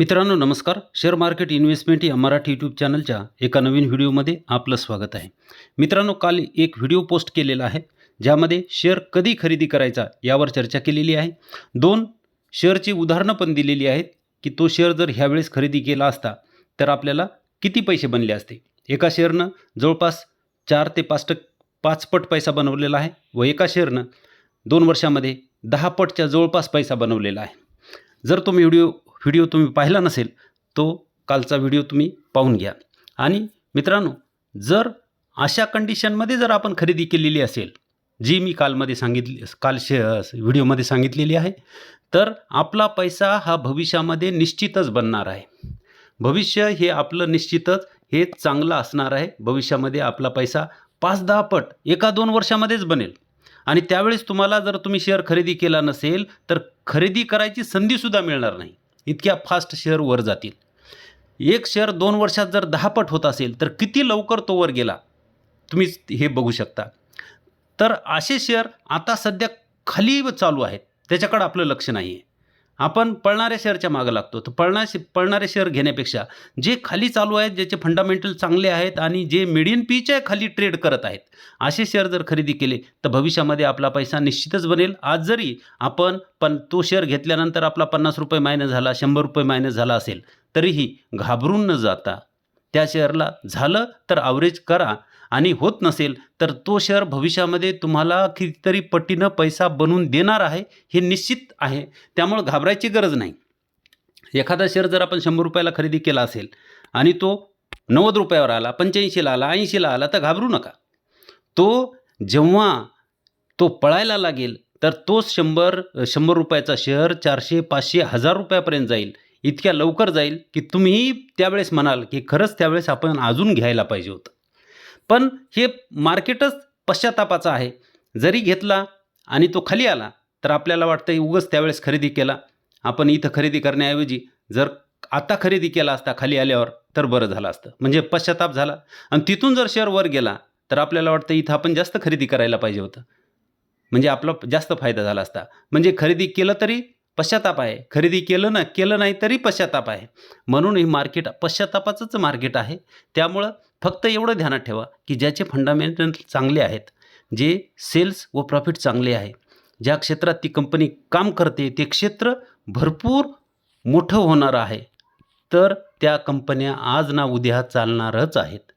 मित्रांनो नमस्कार. Share market investment या मराठी यूट्यूब चॅनलच्या एका नवीन व्हिडिओमध्ये आपलं स्वागत आहे. मित्रांनो काल एक व्हिडिओ पोस्ट केलेला आहे ज्यामध्ये शेअर कधी खरेदी करायचा यावर चर्चा केलेली आहे. दोन शेअरची उदाहरणं पण दिलेली आहेत की तो शेअर जर ह्यावेळेस खरेदी केला असता तर आपल्याला किती पैसे बनले असते? एका शेअरनं जवळपास चार ते पाच टक पाच पट पैसा बनवलेला आहे व एका शेअरनं दोन वर्षामध्ये दहा पटच्या जवळपास पैसा बनवलेला आहे. जर तो व्हिडिओ व्हिडिओ तुम्ही पाहिला नसेल तो कालचा व्हिडिओ तुम्ही पाहून घ्या. आणि मित्रांनो जर अशा कंडिशनमध्ये जर आपण खरेदी केलेली असेल जी मी कालमध्ये सांगितली काल शे व्हिडिओमध्ये सांगितलेली आहे तर आपला पैसा हा भविष्यामध्ये निश्चितच बनणार आहे. भविष्य हे आपलं निश्चितच हे चांगलं असणार आहे. भविष्यामध्ये आपला पैसा पाच दहा पट एका दोन वर्षामध्येच बनेल. आणि त्यावेळेस तुम्हाला जर तुम्ही शेअर खरेदी केला नसेल तर खरेदी करायची संधीसुद्धा मिळणार नाही. इतक्या फास्ट शेअर वर जातील. एक शेअर दोन वर्षात जर दहा पट होत असेल तर किती लवकर तो वर गेला? तुम्ही हे बघू शकता. तर असे शेअर आता सध्या खाली चालू आहेत. त्याच्याकडं आपलं लक्ष नाही आहे आपण पळणाऱ्या शेअरच्या मागं लागतो. तर पळणा पळणारे शेअर घेण्यापेक्षा जे खाली चालू आहेत ज्याचे फंडामेंटल चांगले आहेत आणि जे मिडियन पीच्या खाली ट्रेड करत आहेत असे शेअर जर खरेदी केले तर भविष्यामध्ये आपला पैसा निश्चितच बनेल. आज जरी आपण पण तो शेअर घेतल्यानंतर आपला पन्नास रुपये मायनस झाला शंभर रुपये मायनस झाला असेल तरीही घाबरून न जाता त्या शेअरला झालं तर ॲव्हरेज करा. आणि होत नसेल तर तो शेअर भविष्यामध्ये तुम्हाला कितीतरी पटीनं पैसा बनवून देणार आहे हे निश्चित आहे. त्यामुळं घाबरायची गरज नाही. एखादा शेअर जर आपण शंभर रुपयाला खरेदी केला असेल आणि तो नव्वद रुपयावर आला पंच्याऐंशीला आला ऐंशीला आला तर घाबरू नका. तो जेव्हा तो पळायला लागेल तर तोच शंभर शंभर रुपयाचा शेअर चारशे पाचशे हजार रुपयापर्यंत जाईल. इतक्या लवकर जाईल की तुम्ही त्यावेळेस म्हणाल की खरंच त्यावेळेस आपण अजून घ्यायला पाहिजे होतं. पण हे मार्केटच पश्चातापाचं आहे. जरी घेतला आणि तो खाली आला तर आपल्याला वाटतं उगच त्यावेळेस खरेदी केला. आपण इथं खरेदी करण्याऐवजी जर आता खरेदी केला असता खाली आल्यावर तर बरं झालं असतं. म्हणजे पश्चाताप झाला. आणि तिथून जर शेअर वर गेला तर आपल्याला वाटतं इथं आपण जास्त खरेदी करायला पाहिजे होतं. म्हणजे आपला जास्त फायदा झाला असता. म्हणजे खरेदी केलं तरी पश्चाताप आहे. खरेदी केलं ना केलं नाही तरी पश्चाताप आहे. म्हणून हे मार्केट पश्चातापाचंच मार्केट आहे. त्यामुळं फक्त एवढं ध्यानात ठेवा की ज्याचे फंडामेंटल चांगले आहेत जे सेल्स व प्रॉफिट चांगले आहे. ज्या क्षेत्रात ती कंपनी काम करते ते क्षेत्र भरपूर मोठं होणार आहे. तर त्या कंपन्या आज ना उद्या चालणारच आहेत.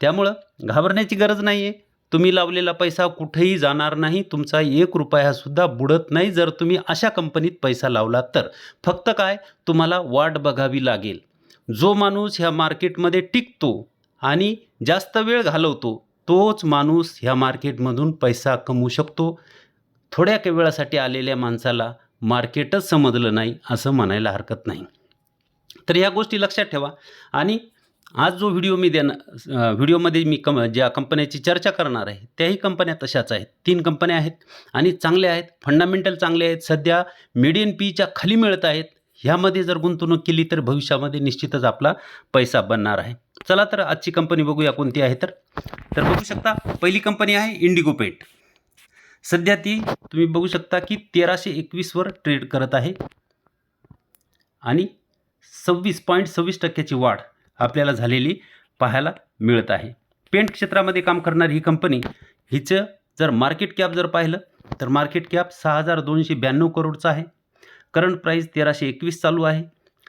त्यामुळं घाबरण्याची गरज नाही आहे तुम्ही लावलेला पैसा कुठेही जाणार नाही तुमचा एक रुपयासुद्धा बुडत नाही जर तुम्ही अशा कंपनीत पैसा लावला तर. फक्त काय? तुम्हाला वाट बघावी लागेल. जो माणूस ह्या मार्केटमध्ये टिकतो आणि जास्त वेळ घालवतो तोच माणूस ह्या मार्केटमधून पैसा कमवू शकतो. थोड्या वेळासाठी आलेल्या माणसाला मार्केटच समजलं नाही असं म्हणायला हरकत नाही. तर ह्या गोष्टी लक्षात ठेवा. आणि आज जो व्हिडिओ मी देणार व्हिडिओमध्ये मी कम ज्या कंपन्याची चर्चा करणार आहे त्याही कंपन्या तशाच आहेत. तीन कंपन्या आहेत आणि चांगल्या आहेत. फंडामेंटल चांगले आहेत. सध्या मिडियन पीच्या खाली मिळत आहेत. ह्यामध्ये जर गुंतवणूक केली तर भविष्यामध्ये निश्चितच आपला पैसा बनणार आहे. चला तर आजची कंपनी बघूया कोणती आहे तर. तर बघू शकता पहिली कंपनी आहे इंडिगो पेंट सध्या ती तुम्ही बघू शकता की तेराशे एकवीसवर ट्रेड करत आहे. आणि सव्वीस पॉईंट सव्वीस टक्क्याची वाढ. आपल्याला झालेली पाहायला मिळत आहे. पेंट क्षेत्रामध्ये काम करणारी ही कंपनी हिचं जर मार्केट कॅप जर पाहिलं तर मार्केट कॅप सहा हजार दोनशे ब्याण्णव करोडचा आहे. करंट प्राईस तेराशे एकवीस चालू आहे.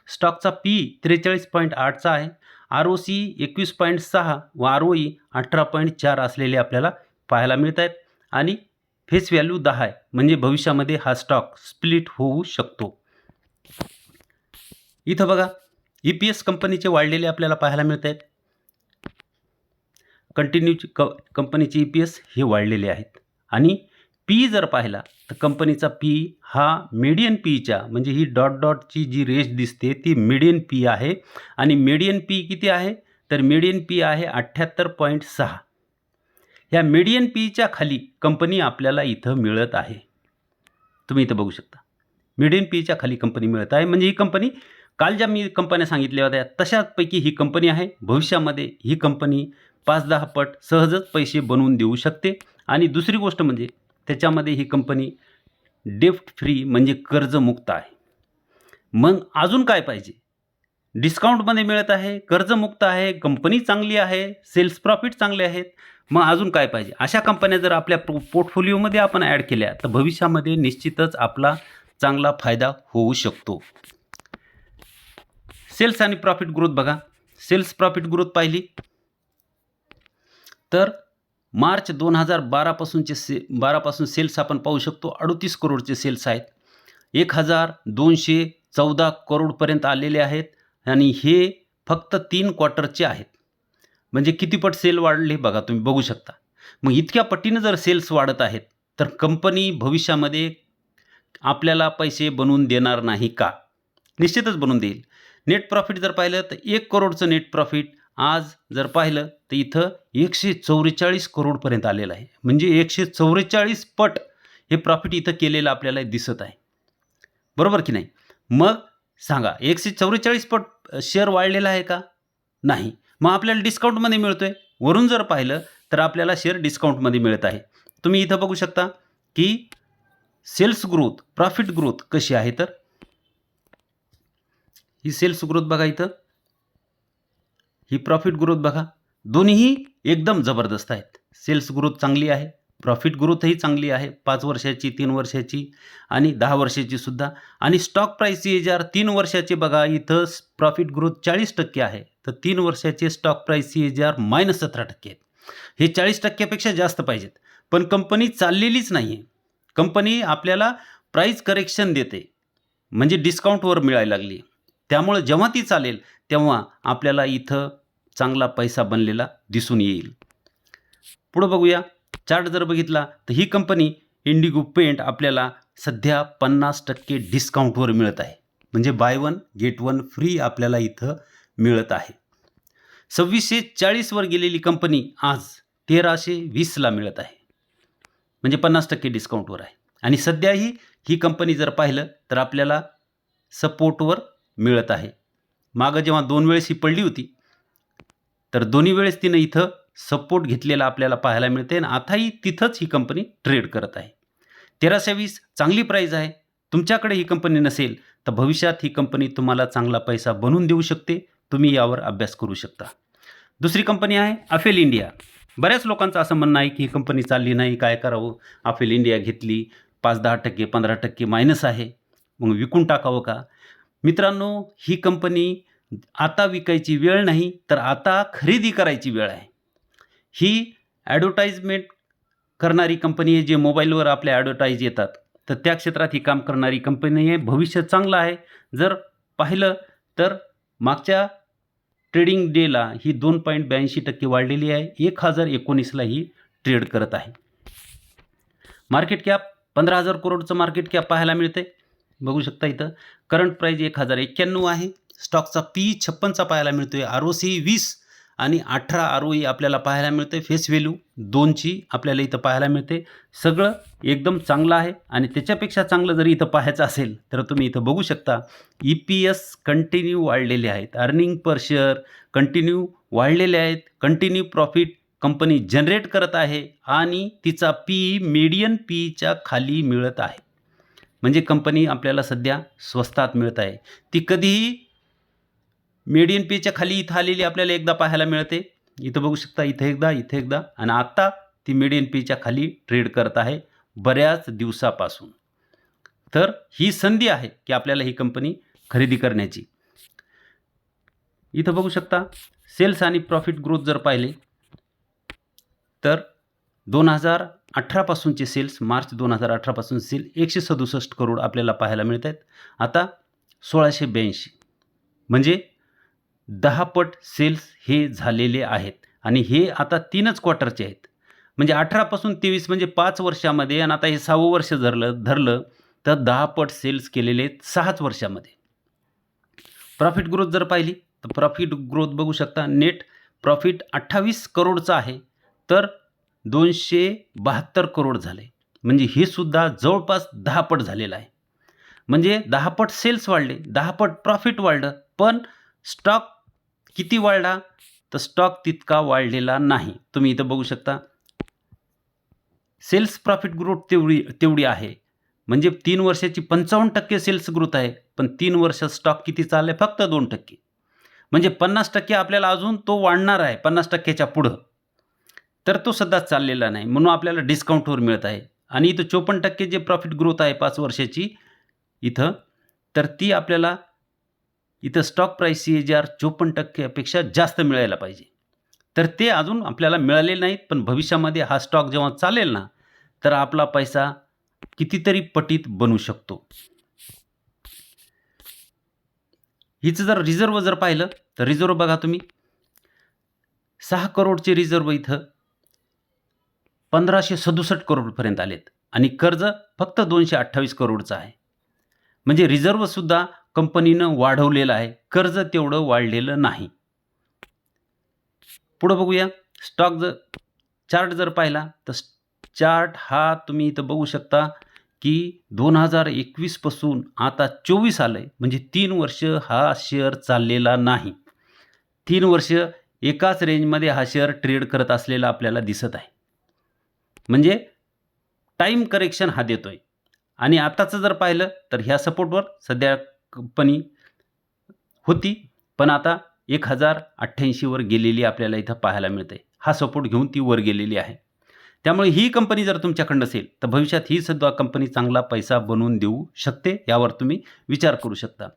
स्टॉकचा पी त्रेचाळीस पॉईंट आठचा आहे. आर ओ सी एकवीस पॉईंट सहा व आर ओ ई अठरा पॉईंट चार असलेले आपल्याला पाहायला मिळत आहेत. आणि फेस व्हॅल्यू दहा आहे. म्हणजे भविष्यामध्ये हा स्टॉक स्प्लिट होऊ शकतो. इथं बघा ई पी एस कंपनीचे वाढलेले आपल्याला पाहायला मिळत आहेत कंटिन्यूची क कंपनीचे ई पी एस हे वाढलेले आहेत. आणि पी जर पाहिला तर कंपनीचा पी हा मीडियन पीच्या म्हणजे ही डॉट डॉटची जी रेश दिसते ती मीडियन पी आहे. आणि मीडियन पी किती आहे? तर मीडियन पी आहे अठ्ठ्याहत्तर पॉईंट सहा. ह्या मीडियन पीच्या खाली कंपनी आपल्याला इथं मिळत आहे. तुम्ही इथं बघू शकता. मीडियन पीच्या खाली कंपनी मिळत आहे. म्हणजे ही कंपनी काल ज्या मी कंपन्या सांगितल्या होत्या तशापैकी ही कंपनी आहे. भविष्यामध्ये ही कंपनी पाच दहा पट सहजच पैसे बनवून देऊ शकते. आणि दुसरी गोष्ट म्हणजे त्याच्यामध्ये ही कंपनी डेफ्ट फ्री म्हणजे कर्जमुक्त आहे. मग अजून काय पाहिजे? डिस्काउंटमध्ये मिळत आहे कर्जमुक्त आहे कंपनी चांगली आहे सेल्स प्रॉफिट चांगले आहेत. मग अजून काय पाहिजे? अशा कंपन्या जर आपल्या पो पोर्टफोलिओमध्ये आपण ॲड केल्या तर भविष्यामध्ये निश्चितच आपला चांगला फायदा होऊ शकतो. सेल्स आणि प्रॉफिट ग्रोथ बघा. सेल्स प्रॉफिट ग्रोथ पाहिली. तर मार्च दोन हजार बारापासूनचे से बारापासून सेल्स आपण पाहू शकतो. अडतीस करोडचे सेल्स आहेत. एक हजार दोनशे चौदा करोडपर्यंत आलेले आहेत आणि हे फक्त तीन क्वार्टरचे आहेत. म्हणजे कितीपट सेल वाढले बघा तुम्ही बघू शकता. मग इतक्या पटीनं जर सेल्स वाढत आहेत तर कंपनी भविष्यामध्ये आपल्याला पैसे बनवून देणार नाही का? निश्चितच बनवून देईल. नेट प्रॉफिट जर पाहिलं तर एक करोडचं नेट प्रॉफिट आज जर पाहिलं तर इथं एकशे चौवेचाळीस करोडपर्यंत आलेलं आहे. म्हणजे एकशे चौवेचाळीस पट हे प्रॉफिट इथं केलेलं आपल्याला दिसत आहे. बरोबर की नाही? मग सांगा एकशे चौवेचाळीस पट शेअर वाढलेला आहे का? नाही. मग आपल्याला डिस्काउंटमध्ये मिळतो आहे वरून जर पाहिलं तर आपल्याला शेअर डिस्काउंटमध्ये मिळत आहे. तुम्ही इथं बघू शकता की सेल्स ग्रोथ प्रॉफिट ग्रोथ कशी आहे तर? ही सेल्स ग्रोथ बघा इथं. ही प्रॉफिट ग्रोथ बघा. दोन्हीही एकदम जबरदस्त आहेत. सेल्स ग्रोथ चांगली आहे. प्रॉफिट ग्रोथही चांगली आहे. पाच वर्षाची तीन वर्षाची आणि दहा वर्षाची सुद्धा. आणि stock price C H R तीन वर्षाचे बघा इथं प्रॉफिट ग्रोथ चाळीस टक्के आहे. तर तीन वर्षाचे stock price C H R minus सतरा टक्के आहेत. हे चाळीस टक्क्यापेक्षा जास्त पाहिजेत. पण कंपनी चाललेलीच नाही आहे कंपनी आपल्याला प्राईस करेक्शन देते. म्हणजे डिस्काउंटवर मिळायला लागली त्यामुळं जेव्हा ती चालेल तेव्हा आपल्याला इथं चांगला पैसा बनलेला दिसून येईल. पुढं बघूया. चार्ट जर बघितला तर ही कंपनी इंडिगो पेंट आपल्याला सध्या पन्नास टक्के डिस्काउंटवर मिळत आहे. म्हणजे buy one get one free आपल्याला इथं मिळत आहे. सव्वीसशे चाळीसवर गेलेली कंपनी आज तेराशे वीसला मिळत आहे. म्हणजे पन्नास टक्के डिस्काउंटवर आहे. आणि सध्याही ही कंपनी जर पाहिलं तर आपल्याला सपोर्टवर मिळत आहे. मागं जेव्हा दोन वेळेस ही पडली होती तर दोन्ही वेळेस तिनं इथं सपोर्ट घेतलेला आपल्याला पाहायला मिळते आणि आताही तिथंच ही कंपनी ट्रेड करत आहे. तेराशे वीस चांगली प्राईज आहे. तुमच्याकडे ही कंपनी नसेल तर भविष्यात ही कंपनी तुम्हाला चांगला पैसा बनवून देऊ शकते. तुम्ही यावर अभ्यास करू शकता. दुसरी कंपनी आहे अफेल इंडिया बऱ्याच लोकांचं असं म्हणणं आहे की ही कंपनी चालली नाही काय करावं? अफेल इंडिया घेतली पाच दहा टक्के पंधरा टक्के मायनस आहे. मग विकून टाकावं का? मित्रांनो ही कंपनी आता विकायची वेळ नाही तर आता खरेदी करायची वेळ आहे. ही ॲडव्हर्टाईजमेंट करणारी कंपनी आहे जे मोबाईलवर आपल्या ॲडव्हर्टाईज येतात. तर त्या क्षेत्रात ही काम करणारी कंपनी आहे. भविष्य चांगलं आहे. जर पाहिलं तर मागच्या ट्रेडिंग डेला ही दोन पॉईंट ब्याऐंशी टक्के वाढलेली आहे. एक हजार एकोणीसला ही ट्रेड करत आहे. मार्केट कॅप पंधरा हजार करोडचं मार्केट कॅप पाहायला मिळते बघू शकता इथं. करंट प्राईज एक हजार एक्क्याण्णव आहे. स्टॉकचा पी छप्पनचा पाहायला मिळतो आहे आर ओ सी वीस आणि अठरा आर ओ ई आपल्याला पाहायला मिळते फेस व्हॅल्यू दोनची आपल्याला इथं पाहायला मिळते. सगळं एकदम चांगलं आहे. आणि त्याच्यापेक्षा चांगलं जर इथं पाहायचं असेल तर तुम्ही इथं बघू शकता. ई पी एस कंटिन्यू वाढलेले आहेत. अर्निंग पर शेअर कंटिन्यू वाढलेले आहेत. कंटिन्यू प्रॉफिट कंपनी जनरेट करत आहे. आणि तिचा पी मीडियन पीच्या खाली मिळत आहे. म्हणजे कंपनी आपल्याला सध्या स्वस्तात मिळत आहे. ती कधीही मेडियन पीच्या खाली इथं आलेली आपल्याला एकदा पाहायला मिळते. इथं बघू शकता इथं एकदा इथं एकदा. आणि आत्ता ती मीडियन पीच्या खाली ट्रेड करत आहे बऱ्याच दिवसापासून. तर ही संधी आहे की आपल्याला ही कंपनी खरेदी करण्याची. इथं बघू शकता सेल्स आणि प्रॉफिट ग्रोथ जर पाहिले तर दोन हजार अठरापासूनचे सेल्स मार्च दोन हजार अठरापासून सेल एकशे सदुसष्ट करोड आपल्याला पाहायला मिळत आहेत. आता सोळाशे ब्याऐंशी. म्हणजे दहा पट सेल्स हे झालेले आहेत. आणि हे आता तीनच क्वार्टरचे आहेत. म्हणजे अठरापासून तेवीस म्हणजे पाच वर्षामध्ये आणि आता हे सहावं वर्ष धरलं धरलं तर दहा पट सेल्स केलेले आहेत सहाच वर्षामध्ये. प्रॉफिट ग्रोथ जर पाहिली तर प्रॉफिट ग्रोथ बघू शकता. नेट प्रॉफिट अठ्ठावीस करोडचं आहे. तर दोनशे बहात्तर करोड झाले. म्हणजे हे सुद्धा जवळपास दहा पट झालेलं आहे. म्हणजे दहा पट सेल्स वाढले दहा पट प्रॉफिट वाढलं पण स्टॉक किती वाढला? तर स्टॉक तितका वाढलेला नाही. तुम्ही इथं बघू शकता. सेल्स प्रॉफिट ग्रोथ तेवढी तेवढी आहे. म्हणजे तीन वर्षाची पंचावन्न टक्के सेल्स ग्रोथ आहे पण तीन वर्षात स्टॉक किती चालले फक्त दोन टक्के. म्हणजे पन्नास टक्के आपल्याला अजून तो वाढणार आहे पन्नास टक्क्याच्या पुढं. तर तो सध्या चाललेला नाही. म्हणून आपल्याला डिस्काउंटवर मिळत आहे. आणि इथं चोपन्न टक्के जे प्रॉफिट ग्रोथ आहे पाच वर्षाची इथं तर ती आपल्याला इथं stock price C A G R चोपन्न टक्क्यापेक्षा जास्त मिळायला पाहिजे. तर ते अजून आपल्याला मिळाले नाहीत पण भविष्यामध्ये हा स्टॉक जेव्हा चालेल ना तर आपला पैसा कितीतरी पटीत बनू शकतो. हिचं जर रिझर्व जर पाहिलं तर रिझर्व बघा तुम्ही. सहा करोडचे रिझर्व इथं पंधराशे सदुसष्ट करोडपर्यंत आलेत. आणि कर्ज फक्त दोनशे अठ्ठावीस करोडचं आहे. म्हणजे रिझर्वसुद्धा कंपनीनं वाढवलेलं आहे. कर्ज तेवढं वाढलेलं नाही. पुढं बघूया. स्टॉक जर चार्ट जर पाहिला तर चार्ट हा तुम्ही इथं बघू शकता की दोन हजार एकवीसपासून आता चोवीस आलं आहे म्हणजे तीन वर्ष हा शेअर चाललेला नाही. तीन वर्ष एकाच रेंजमध्ये हा शेअर ट्रेड करत असलेला आपल्याला दिसत आहे. म्हणजे टाईम करेक्शन हा देतो आहे आणि आताचं जर पाहिलं तर ह्या सपोर्टवर सध्या कंपनी होती पण आता एक हजार अठ्ठ्याऐंशीवर गेलेली आपल्याला इथं पाहायला मिळते. हा सपोर्ट घेऊन ती वर गेलेली आहे. त्यामुळे ही कंपनी जर तुमच्याकडं असेल तर भविष्यात ही सुद्धा कंपनी चांगला पैसा बनवून देऊ शकते यावर तुम्ही विचार करू शकता.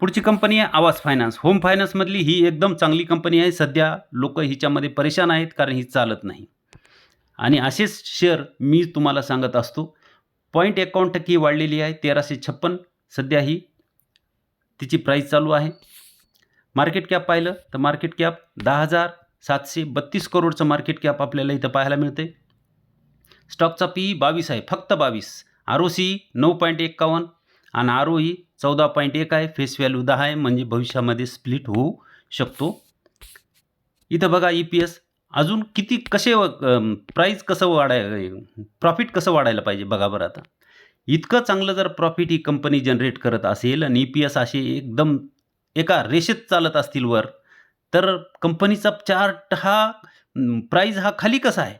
पुढची कंपनी आहे आवाज फायनान्स होम फायनान्समधली ही एकदम चांगली कंपनी आहे. सध्या लोक हिच्यामध्ये परेशान आहेत कारण ही चालत नाही. आणि असेच शेअर मी तुम्हाला सांगत असतो. पॉईंट एकावन्न टक्के वाढलेली आहे तेराशे छप्पन. सध्या ही तिची प्राईस चालू आहे. मार्केट कॅप पाहिलं तर मार्केट कॅप दहा हजार सातशे बत्तीस करोडचं मार्केट कॅप आपल्याला इथं पाहायला मिळते स्टॉकचा पी बावीस आहे फक्त बावीस. आर ओ सी नऊ पॉईंट एक्कावन्न आणि आर ओ ई चौदा पॉईंट एक आहे फेस व्हॅल्यू दहा आहे म्हणजे भविष्यामध्ये स्प्लिट होऊ शकतो. इथं बघा ई पी एस अजून किती कसे प्राईस कसं वाढाय प्रॉफिट कसं वाढायला पाहिजे बघा बरं आता. इतकं चांगलं जर प्रॉफिट ही कंपनी जनरेट करत असेल आणि ई पी एस असे एकदम एका रेषेत चालत असतील वर तर कंपनीचा चार्ट हा प्राईज हा खाली कसा आहे?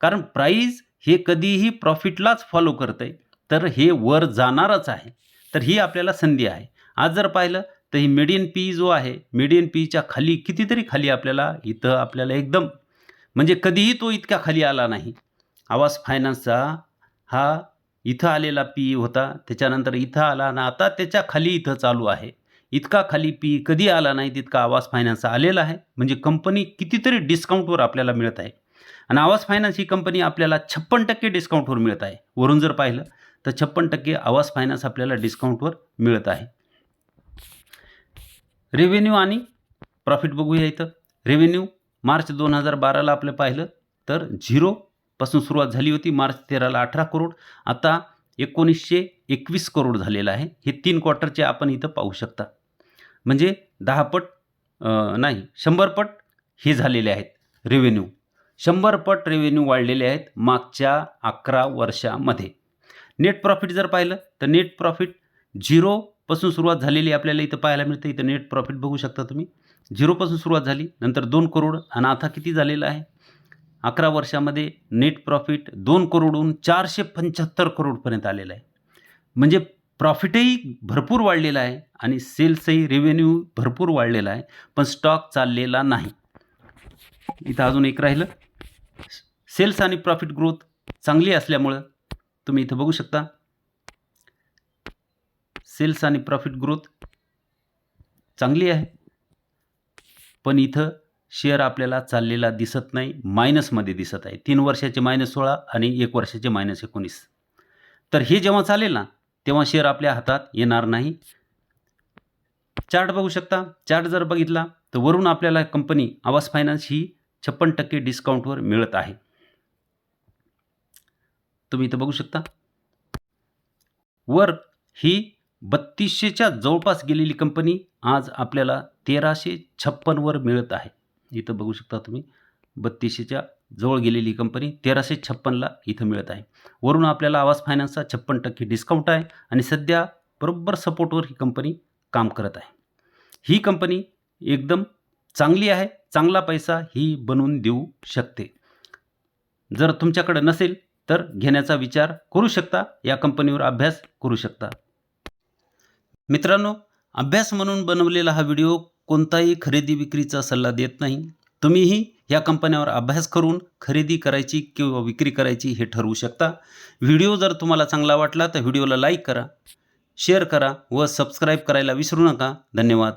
कारण प्राईज हे कधीही प्रॉफिटलाच फॉलो करतं आहे तर हे वर जाणारच आहे. तर ही आपल्याला संधी आहे. आज जर पाहिलं तर ही मीडियन पी जो आहे मीडियन पीच्या खाली कितीतरी खाली आपल्याला इथं आपल्याला एकदम म्हणजे कधीही तो इतक्या खाली आला नाही. आवास फायनान्सचा हा इथं आलेला पी होता त्याच्यानंतर इथं आला आणि आता त्याच्याखाली इथं चालू आहे. इतका खाली पी कधी आला नाही तितका आवाज फायनान्स आलेला आहे. म्हणजे कंपनी कितीतरी डिस्काउंटवर आपल्याला मिळत आहे. आणि आवाज फायनान्स ही कंपनी आपल्याला छप्पन टक्के डिस्काउंटवर मिळत आहे. वरून जर पाहिलं तर छप्पन टक्के आवाज फायनान्स आपल्याला डिस्काउंटवर मिळत आहे. रेव्हेन्यू आणि प्रॉफिट बघूया इथं. रेव्हेन्यू मार्च दोन हजार बाराला आपलं पाहिलं तर झिरोपासून सुरुवात झाली होती. मार्च तेराला अठरा करोड आता एकोणीसशे एकवीस करोड झालेलं आहे. हे तीन क्वार्टरचे आपण इथं पाहू शकता. म्हणजे दहा पट नाही शंभरपट हे झालेले आहेत रेव्हेन्यू शंभरपट रेव्हेन्यू वाढलेले आहेत मागच्या अकरा वर्षामध्ये. नेट प्रॉफिट जर पाहिलं तर नेट प्रॉफिट झिरो पासून सुरुवात झालेली आपल्याला इथं पाहायला मिळतं. इथं नेट प्रॉफिट बघू शकता तुम्ही. झिरोपासून सुरुवात झाली. नंतर दोन करोड आणि आता किती झालेलं आहे? अकरा वर्षामध्ये नेट प्रॉफिट दोन करोडहून चारशे पंच्याहत्तर करोडपर्यंत आलेलं आहे. म्हणजे प्रॉफिटही भरपूर वाढलेला आहे आणि सेल्सही रेव्हेन्यू भरपूर वाढलेला आहे. पण स्टॉक चाललेला नाही. इथं अजून एक राहिलं. सेल्स आणि प्रॉफिट ग्रोथ चांगली असल्यामुळं तुम्ही इथं बघू शकता. सेल्स आणि प्रॉफिट ग्रोथ चांगली आहे. पण इथं शेअर आपल्याला चाललेला दिसत नाही मायनसमध्ये दिसत आहे. तीन वर्षाचे मायनस सोळा आणि एक वर्षाचे मायनस एकोणीस. तर हे जेव्हा चालेल ना तेव्हा शेअर आपल्या हातात येणार नाही. चार्ट बघू शकता. चार्ट जर बघितला तर वरून आपल्याला कंपनी आवास फायनान्स ही छप्पन टक्के डिस्काउंटवर मिळत आहे. तुम्ही इथं बघू शकता. वर ही बत्तीसशेच्या जवळपास गेलेली कंपनी आज आपल्याला तेराशे छप्पनवर मिळत आहे. इथं बघू शकता तुम्ही बत्तीसशेच्या जवळ गेलेली कंपनी तेराशे छप्पनला इथं मिळत आहे. वरून आपल्याला आवाज फायनान्सचा छप्पन टक्के डिस्काउंट आहे आणि सध्या बरोबर सपोर्टवर ही कंपनी काम करत आहे. ही कंपनी एकदम चांगली आहे चांगला पैसा ही बनवून देऊ शकते. जर तुमच्याकडे नसेल तर घेण्याचा विचार करू शकता या कंपनीवर अभ्यास करू शकता. मित्रांनो अभ्यास म्हणून बनवलेला हा व्हिडिओ कोणताही खरेदी विक्रीचा सल्ला देत नाही. तुम्हीही या कंपन्यावर अभ्यास करून खरेदी करायची किंवा विक्री करायची हे ठरवू शकता. व्हिडिओ जर तुम्हाला चांगला वाटला तर व्हिडिओला लाईक करा शेअर करा व सबस्क्राईब करायला विसरू नका. धन्यवाद.